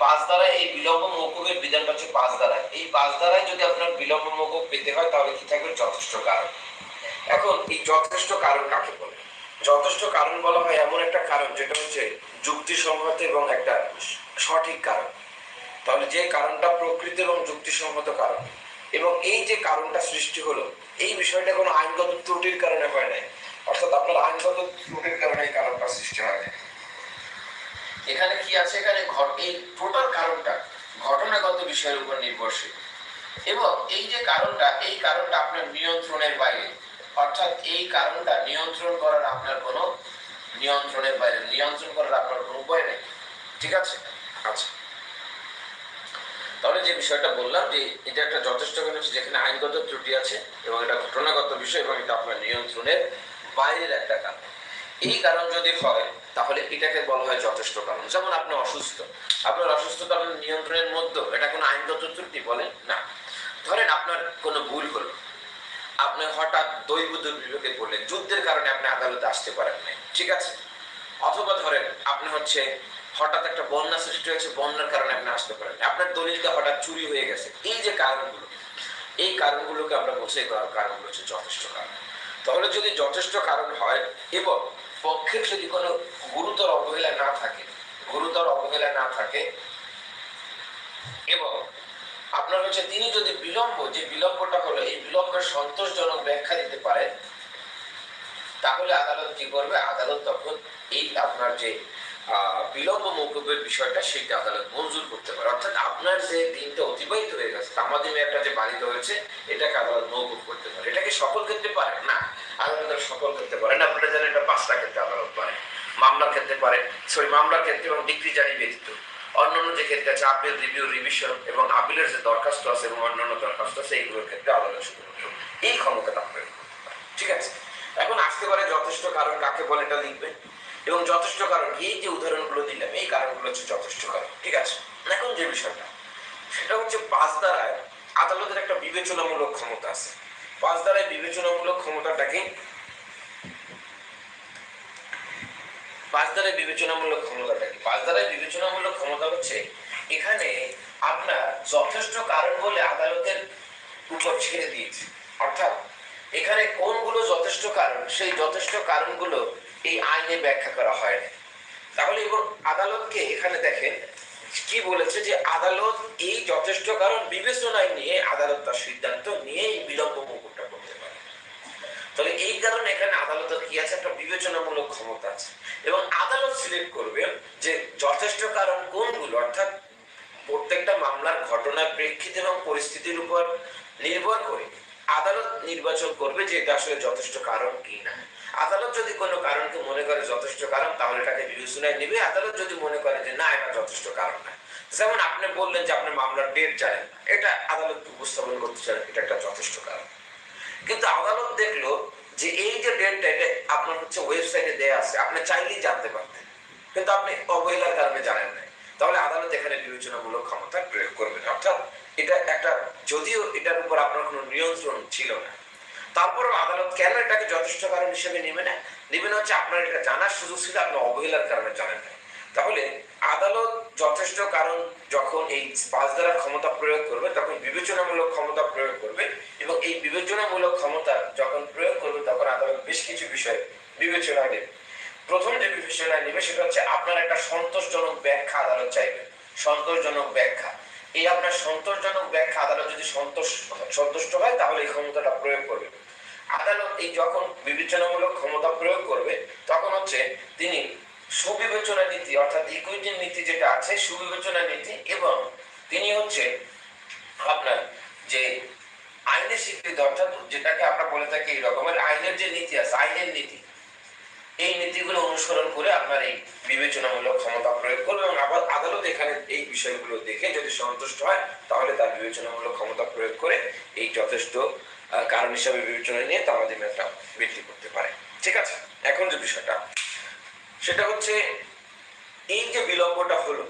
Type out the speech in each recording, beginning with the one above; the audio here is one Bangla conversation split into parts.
পাঁচ দ্বারা এই বিলম্ব মৌকুবের বিধানটা হচ্ছে পাঁচ দ্বারা। এই পাঁচ দ্বারায় যদি আপনার বিলম্ব মৌকুব পেতে হয়, তাহলে কি থাকবে? যথেষ্ট কারণ। এখন এই যথেষ্ট কারণ কাকে বলে? যথেষ্ট কারণ বলা হয় এমন একটা কারণ যেটা হচ্ছে যুক্তিসঙ্গত এবং একটা সঠিক কারণ। তাহলে যে কারণটা প্রকৃত এবং যুক্তিসঙ্গত কারণ। এবং এই যে কারণটা সৃষ্টি হলো, এই বিষয়টা কোনো আইনগত ত্রুটির কারণে হয় নাই। অর্থাৎ আপনার আইনগত ত্রুটির কারণে এই কারণটা সৃষ্টি হয় এখানে কি আছে? এখানে এই টোটাল কারণটা, ঘটনাগত বিষয়ের উপর নির্ভরশীল। এবং এই যে কারণটা, এই কারণটা আপনার নিয়ন্ত্রণের বাইরে। অর্থাৎ এই কারণটা নিয়ন্ত্রণ করার আপনার কোনো নিয়ন্ত্রণের বাইরে, নিয়ন্ত্রণ করার আপনার কোনো উপায় নেই। ঠিক আছে? আচ্ছা। তাহলে যে বিষয়টা বললাম যে এটা একটা যথেষ্ট হচ্ছে যেখানে আইনগত ত্রুটি আছে এবং এটা ঘটনাগত বিষয় এবং এটা আপনার নিয়ন্ত্রণের বাইরের একটা কারণ। এই কারণ যদি হয় তাহলে এটাকে বলা হয় যথেষ্ট কারণ। যেমন আপনি অসুস্থ, আপনার অসুস্থতা নিয়ন্ত্রণের মধ্যে এটা কোনো আইনগত ত্রুটি বলেন না। ধরেন আপনার কোনো ভুল হলো, আপনি হঠাৎ দৈব দুর্বিবেকে পড়লেন, যুদ্ধের কারণে আপনি আদালতে আসতে পারেন না ঠিক আছে? অথবা ধরেন আপনি হচ্ছে হঠাৎ একটা বন্যা সৃষ্টি হয়েছে, বন্যার কারণে আপনি আসতে পারেন। আপনার দলিলটা হঠাৎ চুরি হয়ে গেছে। এই যে কারণগুলো, এই কারণগুলোকে আমরা বলছি কারণগুলো হচ্ছে যথেষ্ট কারণ। তাহলে যদি যথেষ্ট কারণ হয়, এবং পক্ষের যদি কোনো গুরুতর অবহেলা না থাকে, গুরুতর অবহেলা না থাকে, এবং আপনার হচ্ছে তিনি যদি বিলম্ব, যে বিলম্বটা হলো, এই বিলম্বের সন্তোষজনক ব্যাখ্যা দিতে পারেন, তাহলে আদালত কি করবে? আদালত তখন এই আপনার যে বিলম্ব মৌকুবের বিষয়টা সেটা আদালত মঞ্জুর করতে পারে। অর্থাৎ আপনার যে দিনটা অতিবাহিত হয়ে গেছে, তামাদি মেয়াদটা যে বাড়িতে হয়েছে, এটাকে আদালত মৌকুব করতে পারে। এটাকে সকল ক্ষেত্রে পারে না। আদালত সকল ক্ষেত্রে পারে না। আপনারা জানেন এটা পাঁচটা ক্ষেত্রে আদালত পারে। মামলার ক্ষেত্রে পারে। সরি, মামলার ক্ষেত্রে এবং ডিগ্রি জারি ব্যতীত। অন্যান্য যে ক্ষেত্রে আছে আপিল রিভিউ রিভিশন এবং আপিলের যে দরখাস্ত আছে এবং অন্যান্য দরখাস্ত আছে, এইগুলোর ক্ষেত্রে আদালত শুধুমাত্র এই ক্ষমতাটা আপনার ঠিক আছে? এখন আসতে পারে যথেষ্ট কারণ কাকে বলে এটা লিখবেন এবং যথেষ্ট কারণ, এই যে উদাহরণগুলো দিলাম, এই কারণগুলো হচ্ছে যথেষ্ট কারণ, ঠিক আছে? এখন যে বিষয়টা, সেটা হচ্ছে পাঁচ দ্বারায় আদালতের একটা বিবেচনামূলক ক্ষমতা আছে। পাঁচ দ্বারায় বিবেচনামূলক ক্ষমতাটাকে, পাঁচ দ্বারায় বিবেচনামূলক ক্ষমতাটা কি পাঁচ দ্বারায় বিবেচনামূলক ক্ষমতা হচ্ছে এখানে আপনার যথেষ্ট কারণ বলে আদালতের উপর ছেড়ে দিয়েছে। অর্থাৎ এখানে কোনগুলো যথেষ্ট কারণ, সেই যথেষ্ট কারণগুলো এই আইনে ব্যাখ্যা করা হয়। তাহলে এবং আদালতকে এখানে দেখেন, কি বলেছে যে আদালত এই যথেষ্ট কারণ বিবেচনায় নিয়ে আদালত তার সিদ্ধান্ত নিয়ে এই বিলম্ব মুকুটটা করতে পারে। তাহলে এই কারণে এখানে আদালতের কি আছে? একটা বিবেচনামূলক ক্ষমতা আছে। এবং আদালত সিলেক্ট করবে যে যথেষ্ট কারণ কোনগুলো? অর্থাৎ প্রত্যেকটা মামলার ঘটনার প্রেক্ষিতে এবং পরিস্থিতির উপর নির্ভর করে আদালত নির্বাচন করবে যে এটা আসলে যথেষ্ট কারণ কি না আদালত যদি কোনো কারণকে মনে করে যথেষ্ট কারণ, তাহলে এটাকে বিবেচনায় নেবে আদালত যদি মনে করে যে না, এটা যথেষ্ট কারণ না। যেমন আপনি বললেন যে আপনার মামলার ডেট জানেন না। এটা আদালত উপস্থাপন করতে চান এটা একটা যথেষ্ট কারণ। কিন্তু আদালত দেখল যে এই যে ডেটটা এটা আপনার হচ্ছে ওয়েবসাইটে দেয়া আছে, আপনি চাইলেই জানতে পারতেন। কিন্তু আপনি অবহেলার কারণে জানেন না তাহলে আদালত এখানে বিবেচনামূলক ক্ষমতা প্রয়োগ করবেন। অর্থাৎ এটা একটা, যদিও এটার উপর আপনার কোনো নিয়ন্ত্রণ ছিল না তারপরেও আদালত কেন এটাকে যথেষ্ট কারণ হিসেবে নেবে না? নেবে না হচ্ছে আপনার এটা জানার সুযোগ ছিল, আপনি অবহেলার কারণে জানেন না। তাহলে আদালত যথেষ্ট কারণ যখন এই পাঁচ দ্বারা ক্ষমতা প্রয়োগ করবে, তখন বিবেচনামূলক ক্ষমতা প্রয়োগ করবে এবং এই বিবেচনামূলক ক্ষমতা যখন প্রয়োগ করবে, তখন আদালত বেশ কিছু বিষয় বিবেচনায় নেবে প্রথম যে বিবেচনায় নেবে, সেটা হচ্ছে আপনার একটা সন্তোষজনক ব্যাখ্যা আদালত চাইবে। সন্তোষজনক ব্যাখ্যা। এই আপনার সন্তোষজনক ব্যাখ্যা আদালত যদি সন্তোষ, সন্তুষ্ট হয়, তাহলে এই ক্ষমতাটা প্রয়োগ করবে। আদালত এই যখন বিবেচনামূলক ক্ষমতা প্রয়োগ করবে। তখন হচ্ছে তিনি সুবিবেচনা নীতি, অর্থাৎ ইকুইটি নীতি যেটা আছে, সুবিবেচনা নীতি এবং তিনি হচ্ছে আপনার যে আইনের স্বীকৃতি, অর্থাৎ যেটাকে আমরা বলে থাকি এই রকমের আইনের যে নীতি আছে, আইনের নীতি, এই নীতিগুলো অনুসরণ করে আপনার এই বিবেচনামূলক ক্ষমতা প্রয়োগ করবে এবং আবার আদালত এখানে এই বিষয়গুলো দেখে যদি সন্তুষ্ট হয়, তাহলে তার বিবেচনামূলক ক্ষমতা প্রয়োগ করে এই যথেষ্ট কারণ হিসাবে বিবেচনা নিয়ে একটা বৃদ্ধি করতে পারে। ঠিক আছে? এখন যে বিষয়টা, সেটা হচ্ছে এই যে বিলম্বটা হলো,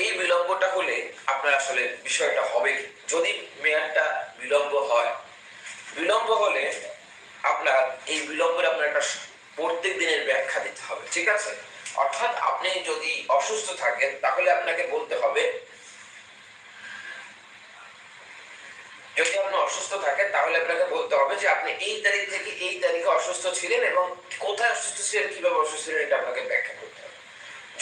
এই বিলম্বটা হলে আপনার আসলে বিষয়টা হবে যদি মেয়াদটা বিলম্ব হয়, বিলম্ব হলে আপনার এই বিলম্বের আপনার একটা প্রত্যেক দিনের ব্যাখ্যা দিতে হবে। ঠিক আছে? অর্থাৎ আপনি যদি অসুস্থ থাকেন, তাহলে আপনাকে বলতে হবে যদি আপনি অসুস্থ থাকেন, তাহলে আপনাকে বলতে হবে যে আপনি এই তারিখ থেকে এই তারিখে অসুস্থ ছিলেন এবং কোথায় অসুস্থ ছিলেন, কীভাবে অসুস্থ ছিলেন, এটা আপনাকে ব্যাখ্যা করতে হবে।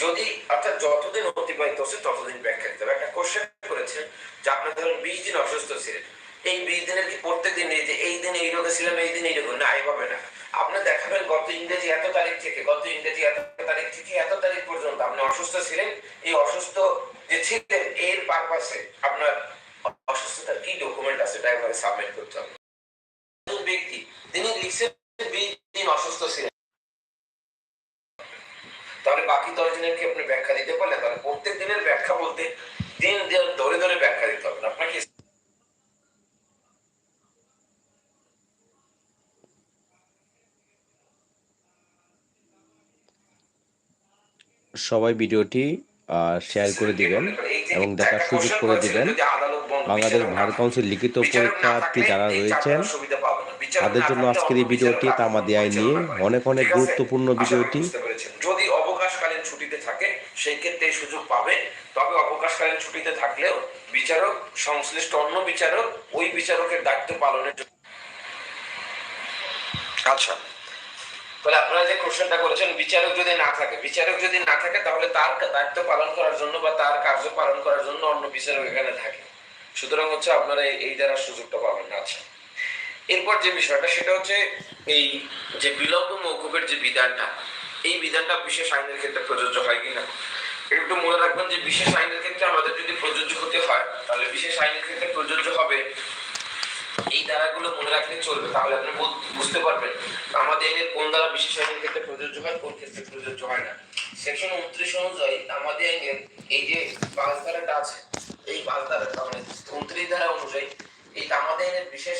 যদি, অর্থাৎ যতদিন অতিবাহিত হচ্ছে, ততদিন ব্যাখ্যা দিতে হবে। একটা কোশ্চেন করেছেন যে আপনি ধরুন বিশ দিন অসুস্থ ছিলেন। এই বিশ দিনের কি প্রত্যেক দিন এই যে এই দিন এই রোগে ছিলাম, এই দিন এই রোগে, না, এভাবে না। আপনি দেখাবেন গত ইংরেজি এত তারিখ থেকে, গত ইংরেজি এত তারিখ থেকে, এত তারিখ পর্যন্ত আপনি অসুস্থ ছিলেন। এই অসুস্থ যে ছিলেন, এর পারপাসে আপনার অসুস্থতার কি ডকুমেন্ট আছে এটা একবারে সাবমিট করতে হবে একজন ব্যক্তি তিনি লিখছেন বিশ দিন অসুস্থ ছিলেন তাহলে দিনের কি আপনি ব্যাখ্যা দিতে পারলেন তাহলে প্রত্যেক দিনের ব্যাখ্যা বলতে দিন ধরে ধরে ব্যাখ্যা দিতে হবে আপনাকে সবাই ভিডিওটি শেয়ার করে দিবেন এবং দেখার সুযোগ করে দিবেন। বাংলাদেশ ভার কাউন্সিল লিখিত পরীক্ষার্থী যারা রয়েছেন তাদের জন্য আজকের এই ভিডিওটি তামাদি আইন নিয়ে অনেক অনেক গুরুত্বপূর্ণ ভিডিওটি যদি অবকাশকালীন ছুটিতে থাকে সেই ক্ষেত্রে এই সুযোগ পাবে তবে ছুটিতে থাকলেও বিচারক সংশ্লিষ্ট অন্য বিচারক ওই বিচারকের দায়িত্ব পালনের জন্য। আচ্ছা। তাহলে আপনারা যে কোশ্চেনটা করেছেন বিচারক যদি না থাকে বিচারক যদি না থাকে তাহলে তার দায়িত্ব পালন করার জন্য বা তার কার্য পালন করার জন্য অন্য বিচারক এখানে থাকে। সুতরাং হচ্ছে আপনারা এই- দ্বারা সুযোগটা পাবেন। না আচ্ছা। এরপর যে বিষয়টা সেটা হচ্ছে এই যে বিলম্ব মৌকুফের যে বিধানটা এই বিধানটা বিশেষ আইনের ক্ষেত্রে প্রযোজ্য হয় কিনা? একটু মনে রাখবেন যে বিশেষ আইনের ক্ষেত্রে আমাদের যদি প্রযোজ্য হতে হয়, তাহলে বিশেষ আইনের ক্ষেত্রে প্রযোজ্য হবে এই ধারাগুলো মনে রাখলে চলবে। তাহলে আপনি বুঝতে পারবেন আমাদের আইনের কোন ধারা বিশেষ আইনের ক্ষেত্রে প্রযোজ্য হয়, কোন ক্ষেত্রে প্রযোজ্য হয় না। সেকশন উনত্রিশ অনুযায়ী আমাদের আইনের এই যে পাঁচ ধারাটা আছে, এই পাঁচ ধারা মানে উনত্রিশ ধারা অনুযায়ী এই আমাদের আইনের বিশেষ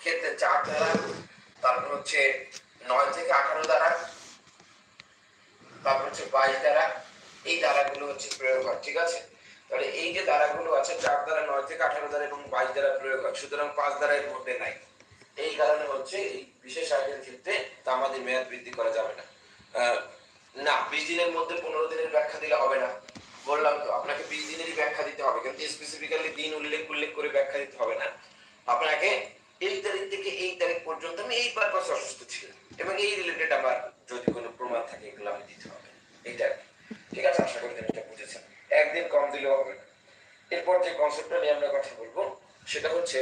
ক্ষেত্রে চার ধারা, তারপর হচ্ছে নয় থেকে আঠারো ধারা, তারপর হচ্ছে বাইশ ধারা এই ধারাগুলো হচ্ছে প্রয়োগ হয়, ঠিক আছে? তাহলে এই যে ধারাগুলো আছে, চার দ্বারা নয় থেকে আঠারো দ্বারা এবং বাইশ দ্বারা প্রয়োগ হয়, সুতরাং পাঁচ দ্বারা এর মধ্যে নাই। এই কারণে হচ্ছে এই বিশেষ আইনের ক্ষেত্রে তামাদি মেয়াদ বৃদ্ধি করা যাবে না। না, বিশ দিনের মধ্যে পনেরো দিনের ব্যাখ্যা দিলে হবে না। বললাম তো, আপনাকে বিশ দিনেরই ব্যাখ্যা দিতে হবে, কিন্তু স্পেসিফিক্যালি দিন উল্লেখ উল্লেখ করে ব্যাখ্যা দিতে হবে না। আপনাকে এই তারিখ থেকে এই তারিখ পর্যন্ত আমি এই পারপাসে অসুস্থ ছিলাম, এবং এই রিলেটেড আবার যদি কোনো প্রমাণ থাকে এগুলো আমি দিতে হবে। এইটা। ঠিক আছে, আশা করি এটা বুঝেছেন একদিন কম দিলেও হবে না। এরপর যে কনসেপ্টটা নিয়ে আমরা কথা বলব, সেটা হচ্ছে,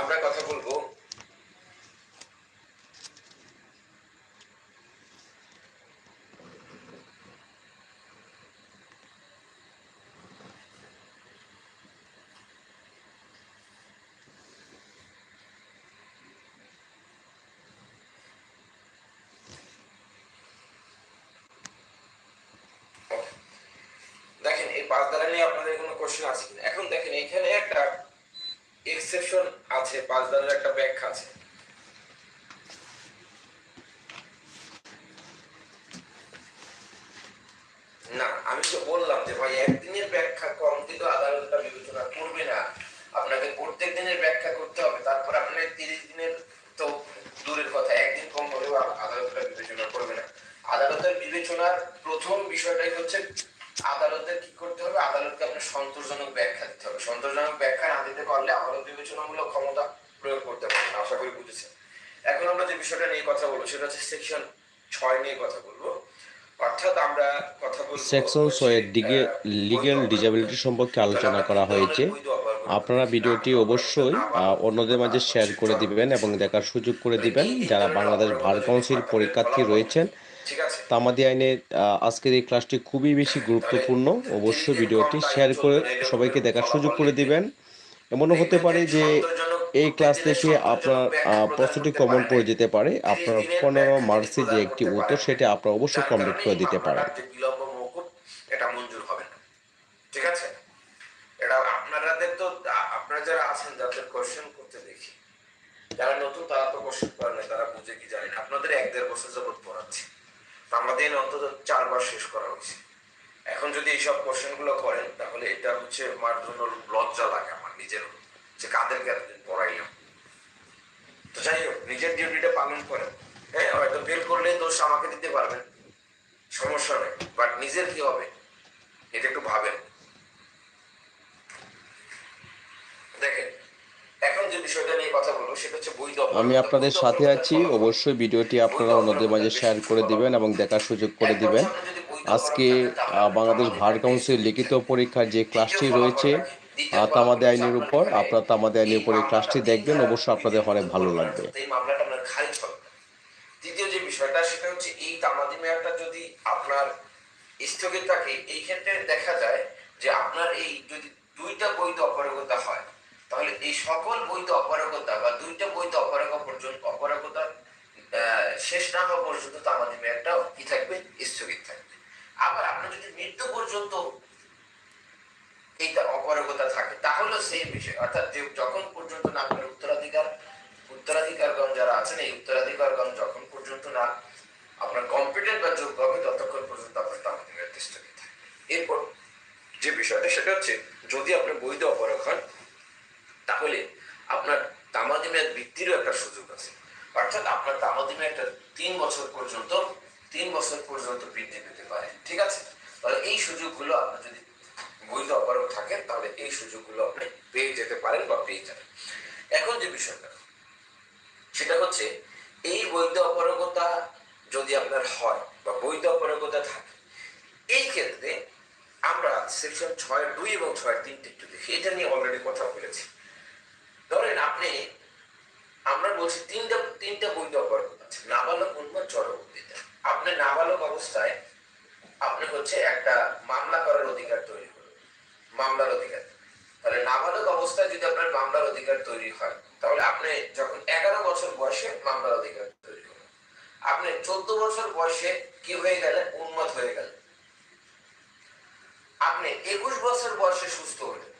আমরা কথা বলব দেখেন এই পাঁচ দ্বারা নিয়ে আপনাদের কোনো কোশ্চেন আছে? এখন দেখেন, এখানে একটা এক্সেপশন আছে, পাঁচ ধারার একটা ব্যাখ্যা আছে না আমি তো বললাম যে ভাই একদিনের ব্যাখ্যা কম দিলে আদালতটা বিবেচনা করবে না আপনাকে প্রত্যেক দিনের ব্যাখ্যা করতে হবে তারপর আপনার তিরিশ দিনের তো দূরের কথা একদিন কম হলেও আ- আদালতটা বিবেচনা করবে না আদালতের বিবেচনার প্রথম বিষয়টাই হচ্ছে আদালতের কি করতে হবে? আদালতকে আপনার সন্তোষজনক ব্যাখ্যা দিতে হবে। সন্তোষজনক ব্যাখ্যা না দিতে পারলে আদালত বিবেচনামূলক ক্ষমতা প্রয়োগ করতে পারবে না আশা করি বুঝেছেন। এখন আমরা যে বিষয়টা নিয়ে কথা বলব সেটা হচ্ছে সেকশন ছয় নিয়ে কথা বলব। অর্থাৎ আমরা কথা বলব সেকশন ছয়ের দিকে বৈধ ডিজাবিলিটি সম্পর্কে আলোচনা করা হয়েছে। আপনারা ভিডিওটি অবশ্যই অন্যদের মাঝে শেয়ার করে দিবেন এবং দেখার সুযোগ করে দিবেন। যারা বাংলাদেশ ভার কাউন্সিল পরীক্ষার্থী রয়েছেন তামাদি আইনের আজকের এই ক্লাসটি খুবই বেশি গুরুত্বপূর্ণ। অবশ্যই ভিডিওটি শেয়ার করে সবাইকে দেখার সুযোগ করে দিবেন। এমনও হতে পারে যে এই ক্লাস দেখে আপনার প্রশ্নটি কমন পড়ে যেতে পারে। আপনার পনেরো মার্চে যে একটি উত্তর সেটা আপনার অবশ্যই কমপ্লিট করে দিতে পারেন যে বিলম্ব মৌকুব এটা মঞ্জুর হবে না। ঠিক আছে? এটা আপনারাদের তো আপনারা যারা আছেন যাদের কোশ্চেন করতে দেখি যারা নতুন তারা তো কোশ্চেন করে না তারা বুঝে কি জানেন আপনাদের এক দেড় বছর যাবত পড়াচ্ছি। আমাদের অন্তত চারবার শেষ করা হয়েছে। এখন যদি এইসব কোশ্চেনগুলো করেন, তাহলে এটা হচ্ছে আমার জন্য লজ্জা লাগে আমার, নিজের যে কাদেরকে এতদিন পড়াইলাম। তো যাই হোক, নিজের ডিউটিটা পালন করেন। হ্যাঁ হয়তো ফেল করলে দোষ আমাকে দিতে পারবেন। সমস্যা নেই বাট নিজের কি হবে? এটা একটু ভাবেন দেখেন এখন যে বিষয়টা নিয়ে কথা বলব সেটা হচ্ছে বৈধ অপরাধ। আমি আপনাদের সাথে আছি। অবশ্যই ভিডিওটি আপনারা অন্যদের মাঝে শেয়ার করে দিবেন এবং দেখার সুযোগ করে দিবেন। আজকে বাংলাদেশ ভার কাউন্সিল লিখিত পরীক্ষার যে ক্লাসটি রয়েছে আহ, তামাদি আইনের উপর আপনারা তামাদি আইনের উপর এই ক্লাসটি দেখবেন। অবশ্যই আপনাদের অনেক ভালো লাগবে। দ্বিতীয় যে বিষয়টা সেটা হচ্ছে এই তামাদি মেয়াদটা যদি আপনার স্থগিত থাকে এই ক্ষেত্রে দেখা যায় যে আপনার এই যদি দুইটা বৈধ অপারগতা হয় তাহলে এই সকল বৈধ অপারগতা বা দুইটা বৈধ অপারগতা পর্যন্ত, অপারগতা শেষ না হওয়া পর্যন্ত তামাদি মেয়াদটা কি থাকবে? স্থগিত থাকবে। আবার আপনার যদি মৃত্যু পর্যন্ত এইটা অপারগতা থাকে তাহলে সেই বিষয়। অর্থাৎ যে যখন পর্যন্ত না, আপনার উত্তরাধিকার, উত্তরাধিকারগণ যারা আছেন, এই উত্তরাধিকারগণ যখন পর্যন্ত না, আপনার কম্পিউটার বা যোগ্য হবে, ততক্ষণ পর্যন্ত আপনার তামাদি মেয়াদ স্থগিত থাকে এরপর যে বিষয়টা, সেটা হচ্ছে, যদি আপনার বৈধ অপরাধ হন তাহলে আপনার তামাদি মেয়াদ বৃদ্ধিরও একটা সুযোগ আছে। অর্থাৎ আপনার তামাদি মেয়াদটা তিন বছর পর্যন্ত, তিন বছর পর্যন্ত বৃদ্ধি পেতে পারে, ঠিক আছে? তাহলে এই সুযোগগুলো আপনার যদি বৈধ অপরাধ থাকেন তাহলে এই সুযোগগুলো আপনি পেয়ে যেতে পারেন বা পেয়ে যাবেন। এখন যে বিষয়টা, সেটা হচ্ছে, এই বৈধ অপারগতা যদি আপনার হয় বা বৈধ অপারগতা থাকে, এই ক্ষেত্রে আমরা সেকশন ছয় দুই এবং ছয় তিনটে একটু দেখি। এটা নিয়ে অলরেডি কথা বলেছি। ধরেন আপনি, আমরা বলছি তিনটা তিনটা বৈধ অপারগতা আছে নাবালক উন্মাদ জড়বন্দিতা। আপনি নাবালক অবস্থায় আপনি হচ্ছে একটা মামলা করার অধিকার তৈরি করবেন মামলার অধিকার। তাহলে নাবালক অবস্থায় যদি আপনার মামলার অধিকার তৈরি হয়, তাহলে আপনি যখন এগারো বছর বয়সে মামলার অধিকার তৈরি করবেন আপনি চোদ্দ বছর বয়সে কি হয়ে গেলেন? উন্মত হয়ে গেলেন। আপনি একুশ বছর বয়সে সুস্থ হলেন।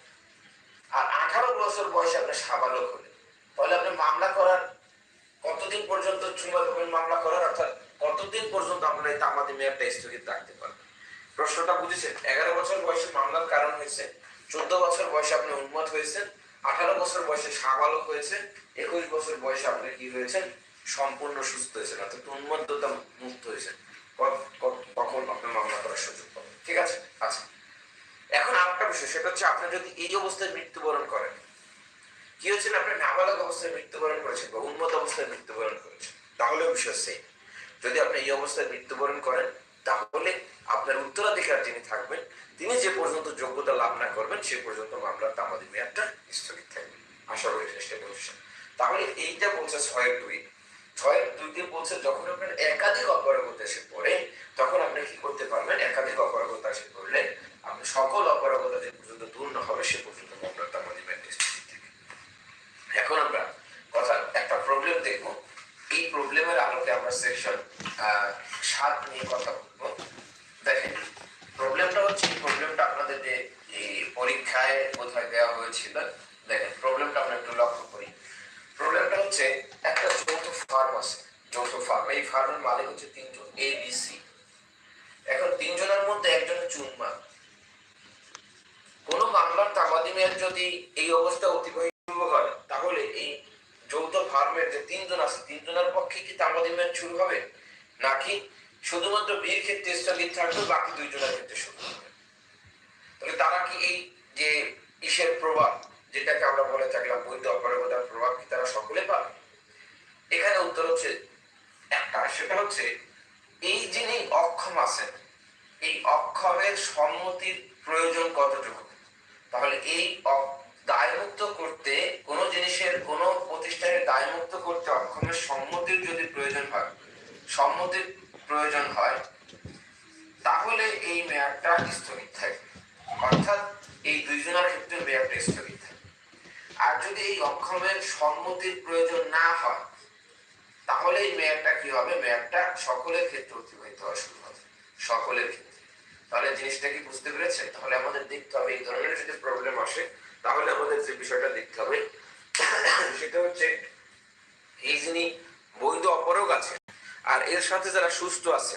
আর আঠারো বছর বয়সে আপনি সাবালক হলেন। তাহলে আপনি মামলা করার কতদিন পর্যন্ত চুম্বক মামলা করার অর্থাৎ কতদিন পর্যন্ত আপনার এই তামাদি মেয়াদটা স্থগিত রাখতে পারবেন প্রশ্নটা বুঝেছেন? এগারো বছর বয়সে মামলার কারণ হয়েছে, চোদ্দ বছর বয়সে আপনি উন্মত হয়েছেন, আঠারো বছর বয়সে সাবালক হয়েছে একুশ বছর বয়সে আপনি কি হয়েছেন? সম্পূর্ণ সুস্থ হয়েছেন, অর্থাৎ উন্মত্ততা মুক্ত হয়েছেন। ক- ক- তখন আপনার মামলা করার সুযোগ পাবেন? ঠিক আছে? আচ্ছা। এখন আরেকটা বিষয় সেটা হচ্ছে আপনি যদি এই অবস্থায় মৃত্যুবরণ করেন, কি হচ্ছে আপনি নাবালক অবস্থায় মৃত্যুবরণ করেছেন বা উন্মত অবস্থায় মৃত্যুবরণ করেছেন? তাহলে বিষয় সেই যদি আপনি এই অবস্থায় মৃত্যুবরণ করেন, তাহলে আপনার উত্তরাধিকার যিনি থাকবেন, তিনি যে পর্যন্ত যোগ্যতা লাভ না করবেন, সে পর্যন্ত মামলার তামাদি মেয়াদটা স্থগিত থাকবে। আশা করি চেষ্টা বলছেন তাহলে এইটা বলছে ছয়ের দুই। ছয়ের দুইতে বলছে যখন আপনার একাধিক অপারগতা এসে পড়ে, তখন আপনি কি করতে পারবেন? একাধিক অপারগতা এসে পড়লে আপনি সকল অপারগতা যে পর্যন্ত দূর না হবে, সে পর্যন্ত মেয়াদটা স্থগিত থাকবে এখন আমরা কথা, একটা প্রবলেম দেখব। এই প্রবলেমের আলোকে আমরা সেকশন সাত নিয়ে কথা বলব। দেখেন প্রবলেমটা হচ্ছে এই প্রবলেমটা আপনাদের যে পরীক্ষায় কোথায় দেওয়া হয়েছিল, দেখেন প্রবলেমটা আমরা একটু লক্ষ্য করি। প্রবলেমটা হচ্ছে একটা যৌথ ফার্ম আছে, যৌথ ফার্ম এই ফার্মের মালিক হচ্ছে তিনজন এ বি সি এখন তিনজনের মধ্যে একজনের চুনমা মামলার তামাদি যদি এই অবস্থা অতিবাহিত করে তাহলে এই যৌথ ফার্মের যে তিনজন আছে, তিনজনের পক্ষে কি তামাদি মেয়াদ শুরু হবে? নাকি শুধুমাত্র বীর ক্ষেত্রে স্থগিত থাকবে, বাকি দুইজনের ক্ষেত্রে শুরু হবে? তাহলে তারা কি এই যে ইসের প্রভাব, যেটাকে আমরা বলে থাকলাম বৈধ অপারগতার প্রভাব, কি তারা সকলে পাবে? এখানে উত্তর হচ্ছে একটা, সেটা হচ্ছে এই যিনি অক্ষম আছেন, এই অক্ষমের সম্মতির প্রয়োজন কতটুকু? তাহলে এই দায়মুক্ত করতে কোনো জিনিসের কোনো প্রতিষ্ঠানের দায়মুক্ত করতে অক্ষমের সম্মতির যদি প্রয়োজন হয়, সম্মতির প্রয়োজন হয়, তাহলে এই মেয়াদটা স্থগিত থাকবে। অর্থাৎ এই দুইজনের ক্ষেত্রে মেয়াদটা স্থগিত থাকবে। আর যদি এই অক্ষমের সম্মতির প্রয়োজন না হয়, তাহলে এই মেয়াদটা কি হবে? মেয়াদটা সকলের ক্ষেত্রে অতিবাহিত হওয়া শুরু হবে। সকলের ক্ষেত্রে। তাহলে জিনিসটা কি বুঝতে পেরেছে? তাহলে আমাদের দেখতে হবে, এই ধরনের যদি প্রবলেম আসে, তাহলে আমাদের যে বিষয়টা দেখতে হবে, সেটা হচ্ছে এই যিনি বৈধ অপরগ আছে আর এর সাথে যারা সুস্থ আছে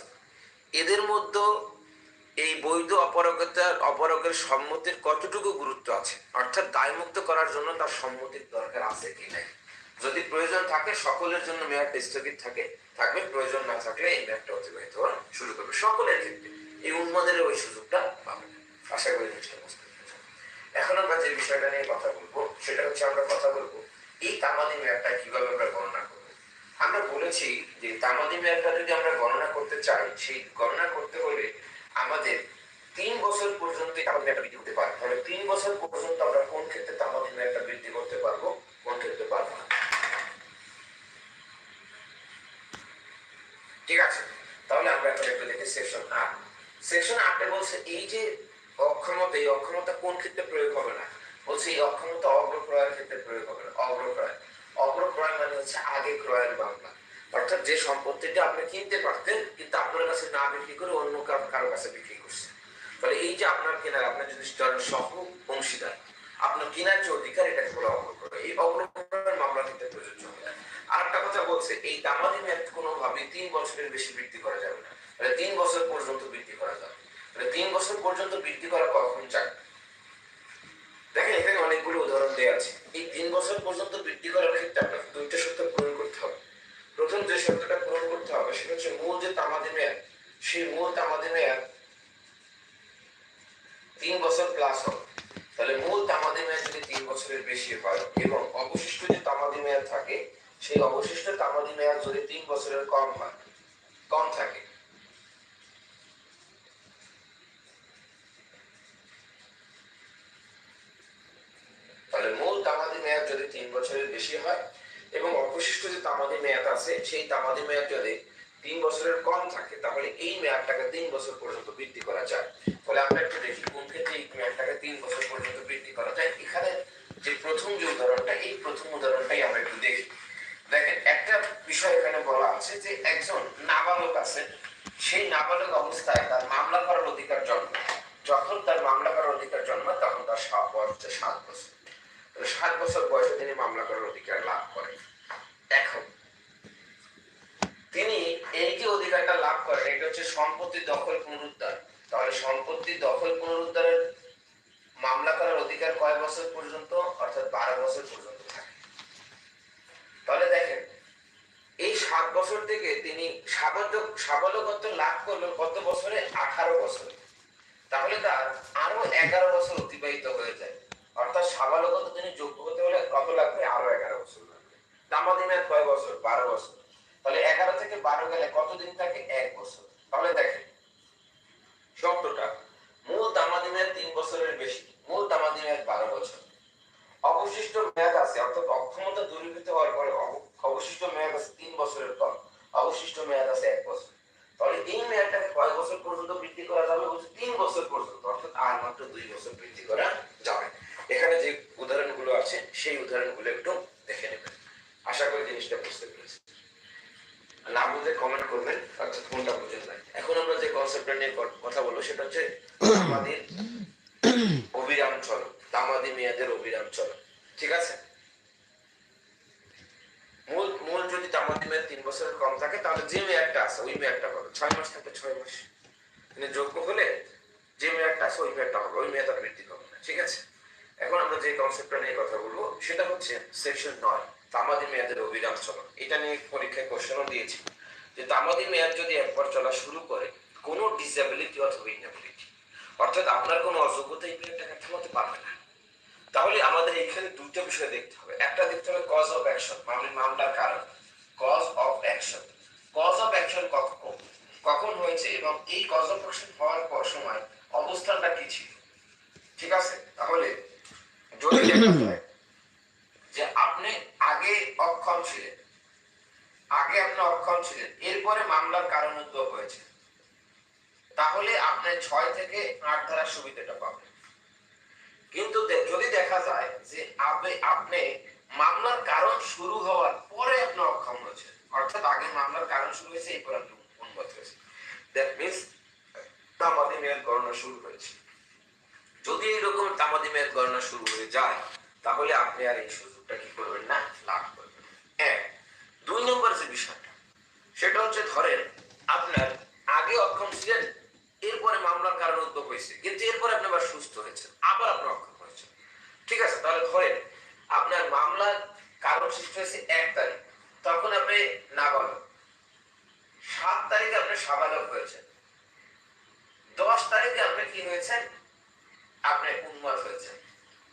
এদের মধ্যে এই বৈধ অপরগতার, অপরগের সম্মতির কতটুকু গুরুত্ব আছে? অর্থাৎ দায়মুক্ত করার জন্য তার সম্মতির দরকার আছে কি নাই? যদি প্রয়োজন থাকে, সকলের জন্য মেয়াদটা স্থগিত থাকে, থাকবে, প্রয়োজন না থাকলে এই মেয়াদটা অতিবাহিত শুরু করবে সকলের ক্ষেত্রে। এই উন্মাদের ওই সুযোগটা পাবে। আশা করি জিনিসটা বুঝতে এখন আমরা যে বিষয়টা নিয়ে কথা বলব, সেটা হচ্ছে আমরা কথা বলব এই তামাদি মেয়াদটা কীভাবে আমরা গণনা করব। আমরা বলেছি যে তামাদি মেয়াদটা যদি আমরা গণনা করতে চাই, সেই গণনা করতে হলে আমাদের তিন বছর পর্যন্ত তামাদি মেয়াদটা বৃদ্ধি করতে পারে তাহলে তিন বছর পর্যন্ত আমরা কোন ক্ষেত্রে তামাদি মেয়াদটা বৃদ্ধি করতে পারব, কোন ক্ষেত্রে পারব না। ঠিক আছে? তাহলে আমরা এখন একটু দেখি সেকশন আট সেকশন আটে বলছে, এই যে অক্ষমতা, এই অক্ষমতা কোন ক্ষেত্রে প্রয়োগ হবে না? বলছে, এই অক্ষমতা অগ্রক্রয়ের ক্ষেত্রে প্রয়োগ হবে না অগ্রক্রয় অগ্রক্রয় মানে হচ্ছে আগে ক্রয়ের বাংলা। অর্থাৎ যে সম্পত্তিটা আপনি কিনতে পারতেন, কিন্তু আপনার কাছে না বিক্রি করে অন্য কারও কাছে বিক্রি করছেন। ফলে এই যে আপনার কেনার, আপনার যদি সহ অংশীদার, আপনার কেনার যে অধিকার, এটাকে বলা অগ্রক্রয় এই অগ্রক্রয়ের মামলা ক্ষেত্রে প্রযোজ্য হবে। আর একটা কথা বলছে, এই দামাদি মেয়াদ কোনোভাবে তিন বছরের বেশি বৃদ্ধি করা যাবে না। মানে তিন বছর পর্যন্ত বৃদ্ধি করা যাবে। মানে তিন বছর পর্যন্ত বৃদ্ধি করা কখন চায় দেখেন, এখানে অনেকগুলো উদাহরণ দেওয়া আছে। এই তিন বছর পর্যন্ত বৃদ্ধি করার ক্ষেত্রে আপনাকে দুইটা শর্ত পূরণ করতে হবে। প্রথম যে শর্তটা পূরণ করতে হবে, সেটা হচ্ছে মূল যে তামাদি মেয়াদ, সেই মূল তামাদি মেয়াদ তিন বছর প্লাস হবে। তাহলে মূল তামাদি মেয়াদ যদি তিন বছরের বেশি হয় এবং অবশিষ্ট যে তামাদি মেয়াদ থাকে, সেই অবশিষ্ট তামাদি মেয়াদ যদি তিন বছরের কম হয়, কম থাকে তাহলে মূল তামাদি মেয়াদ যদি তিন বছরের বেশি হয়, এবং অবশিষ্ট যে তামাদি মেয়াদ আছে, সেই তামাদি মেয়াদ যদি তিন বছরের কম থাকে, তাহলে এই মেয়াদটাকে তিন বছর পর্যন্ত বৃদ্ধি করা যায়। ফলে আমরা একটু দেখি কোন ক্ষেত্রে এই মেয়াদটাকে তিন বছর পর্যন্ত বৃদ্ধি করা যায়। এখানে যে প্রথম যে উদাহরণটা, এই প্রথম উদাহরণটাই আমরা একটু দেখি। দেখেন, একটা বিষয় এখানে বলা আছে যে একজন নাবালক আছে, সেই নাবালক অবস্থায় তার মামলা করার অধিকার জন্মায়। যখন তার মামলা করার অধিকার জন্মায়, তখন তার বয়স সাত বছর। সাত বছর বয়সে তিনি মামলা করার অধিকার লাভ করেন। এখন, তিনি এই যে অধিকারটা লাভ করেন, এটা হচ্ছে সম্পত্তি দখল পুনরুদ্ধার। তাহলে সম্পত্তি দখল পুনরুদ্ধারের মামলা করার অধিকার কয় বছর পর্যন্ত? অর্থাৎ বারো বছর পর্যন্ত থাকে। তাহলে দেখেন, এই সাত বছর থেকে তিনি সাবলকত্ব লাভ করল কত বছরে? আঠারো বছরে। তাহলে তার আরও এগারো বছর অতিবাহিত হয়ে যায়। অর্থাৎ সাবালকত তিনি যোগ্য হতে হলে কত লাগবে? আরও এগারো বছর লাগবে। দামাদি মেয়াদ কয় বছর? বারো বছর। তাহলে এগারো থেকে বারো গেলে কতদিন থাকে? এক বছর। তাহলে দেখেন শর্তটা মূল দামাদি মেয়াদ তিন বছরের বেশি, মূল দামাদি মেয়াদ বারো বছর। অবশিষ্ট মেয়াদ আছে, অর্থাৎ অক্ষমতা দূরীভূত হওয়ার পরে অবশিষ্ট মেয়াদ আছে তিন বছরের কম অবশিষ্ট মেয়াদ আছে এক বছর। তাহলে এই মেয়াদটাকে কয় বছর পর্যন্ত বৃদ্ধি করা যাবে? তিন বছর পর্যন্ত, অর্থাৎ আর মাত্র দুই বছর বৃদ্ধি করা যাবে। এখানে যে উদাহরণগুলো আছে, সেই উদাহরণগুলো একটু দেখে নেবেন। আশা করি জিনিসটা বুঝতে পেরেছি না বুঝে কমেন্ট করবেন কোনটা বুঝেন নাই। এখন আমরা যে কনসেপ্টটা নিয়ে কথা বলব, সেটা হচ্ছে আমাদের অবিরাম চলন অবিরাম চলন। ঠিক আছে? মূল মূল যদি দামাদি মেয়াদ তিন বছরের কম থাকে, তাহলে যে মেয়াদটা আছে, ওই মেয়াদটা পাবে ছয় মাস থাকে ছয় মাস। মানে যোগ্য হলে যে মেয়াদটা আছে, ওই মেয়াদটা হবে, ওই মেয়াদ আর বৃদ্ধি পাবে না। ঠিক আছে? এখন আমরা যে কনসেপ্টটা নিয়ে কথা বলব, সেটা হচ্ছে সেকশন নয়, তামাদি মেয়াদের অবিরাম চলন এটা নিয়ে পরীক্ষায় কোশ্চেনও দিয়েছি। যে তামাদি মেয়াদ যদি একবার চলা শুরু করে, কোনো ডিসএবিলিটি অথবা ইনএবিলিটি অর্থাৎ আপনার কোনো অযোগ্যতা এই মেয়াদটাকে থামাতে পারবে না। তাহলে আমাদের এখানে দুইটা বিষয় দেখতে হবে। একটা দেখতে হবে কজ অফ অ্যাকশন মানে মামলার কারণ। Cause of action cause of action কখন? কখন হয়েছে এবং এই কজ অফ অ্যাকশন হওয়ার পর সময় অবস্থানটা কি ছিল? ঠিক আছে? তাহলে যে আপনি আগে অক্ষম ছিলেন। আগে আপনি অক্ষম ছিলেন। এরপরে মামলার কারণ উদ্ভব হয়েছে। তাহলে আপনি ছয় থেকে আট ধারার সুবিধাটা পাবেন। কিন্তু যদি দেখা যায় যে আপনি মামলার কারণ শুরু হওয়ার পরে আপনি অক্ষম হয়েছেন। অর্থাৎ আগে মামলার কারণ শুরু হয়েছে, এরপর আপনি উন্মত হয়েছে দ্যাট মিনস তামাদি মেয়াদ গণনা শুরু হয়েছে। এইরকম গণনা শুরু হয়ে যায়, তাহলে আপনি আর এই সুযোগটা কি করবেন না? লাভ করবেন। এক, দুই নম্বর যে বিষয়টা, সেটা হচ্ছে ধরেন আপনার আগে অক্ষম ছিলেন, এরপরে মামলার কারণ উদ্ভব হয়েছে, কিন্তু এরপরে আপনি আবার সুস্থ হয়েছেন, আবার আপনি অক্ষম হয়েছেন। ঠিক আছে, তাহলে ধরেন আপনার মামলার কারণ সৃষ্টি হয়েছে এক তারিখ, তখন আপনি নাবালক। সাত তারিখে আপনি সাবালক হয়েছেন। দশ তারিখে আপনি কি হয়েছেন? আপনি উন্মাদ হয়েছেন।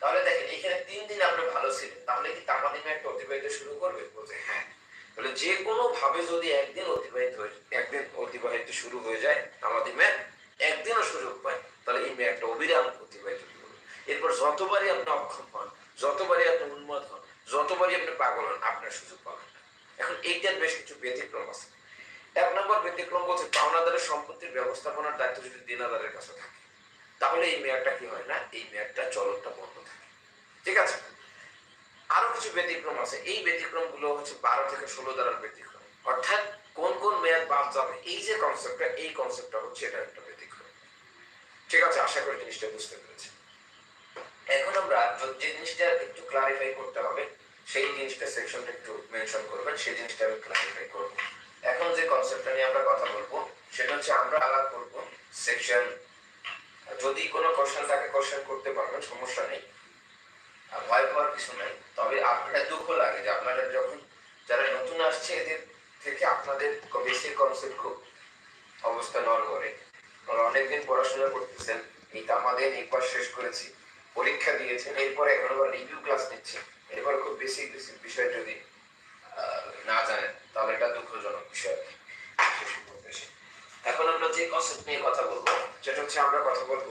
তাহলে দেখেন, এখানে তিন দিন আপনি ভালো ছিলেন, তাহলে কি তামাদিমে একটা অতিবাহিত শুরু করবে? বলছে হ্যাঁ। তাহলে যে কোনো ভাবে যদি একদিন অতিবাহিত হয়ে, একদিন অতিবাহিত শুরু হয়ে যায় আমাদের ম্যাচ একদিনও সুযোগ পায়, তাহলে এই ম্যাচটা অবিরাম অতিবাহিত করবে। এরপর যতবারই আপনি অক্ষম হন, যতবারই আপনি উন্মাদ হন, যতবারই আপনি পাগল হন, আপনার সুযোগ পাবেন এখন এইটার বেশ কিছু ব্যতিক্রম আছে। এক নম্বর ব্যতিক্রম বলছে, পাওনাদারের সম্পত্তির ব্যবস্থাপনার দায়িত্ব যদি দেনাদারের কাছে থাকে তাহলে এই মেয়াদটা কি হয় না এই মেয়াদটা চলনটা বন্ধ থাকে ঠিক আছে আরও কিছু ব্যতিক্রম আছে এই ব্যতিক্রমগুলো হচ্ছে বারো থেকে ষোলো দ্বারার ব্যতিক্রম। অর্থাৎ কোন কোন মেয়াদ বাদ যাবে, এই যে কনসেপ্টটা এই কনসেপ্টটা হচ্ছে এটা একটা ব্যতিক্রম। ঠিক আছে, আশা করি জিনিসটা বুঝতে পেরেছি এখন আমরা যে জিনিসটা একটু ক্লারিফাই করতে হবে, সেই জিনিসটা সেকশনটা একটু মেনশন করবেন, সেই জিনিসটা আমি ক্লারিফাই করব। এখন যে কনসেপ্টটা নিয়ে আমরা কথা বলব, সেটা হচ্ছে আমরা আলাপ করব সেকশন যদি কোনো কোশ্চেন থাকে কোশ্চেন করতে পারবেন, সমস্যা নেই। ভয় পাওয়ার কিছু নাই। তবে আপনার দুঃখ লাগে যে আপনারা যখন যারা নতুন আসছে এদের থেকে আপনাদের বেশি কনসেপ্ট খুব। অবস্থা নড়বড়ে ওরা অনেকদিন পড়াশোনা করতেছেন। এই আমাদের পাস শেষ করেছি। পরীক্ষা দিয়েছেন। এরপরে এখন আবার রিভিউ ক্লাস নিচ্ছে। এরপর খুব বেসিক বেসিক বিষয় যদি আহ, না জানেন তাহলে এটা দুঃখজনক বিষয়। এখন আমরা যে কনসেপ্ট নিয়ে কথা বলব সেটা হচ্ছে আমরা কথা বলব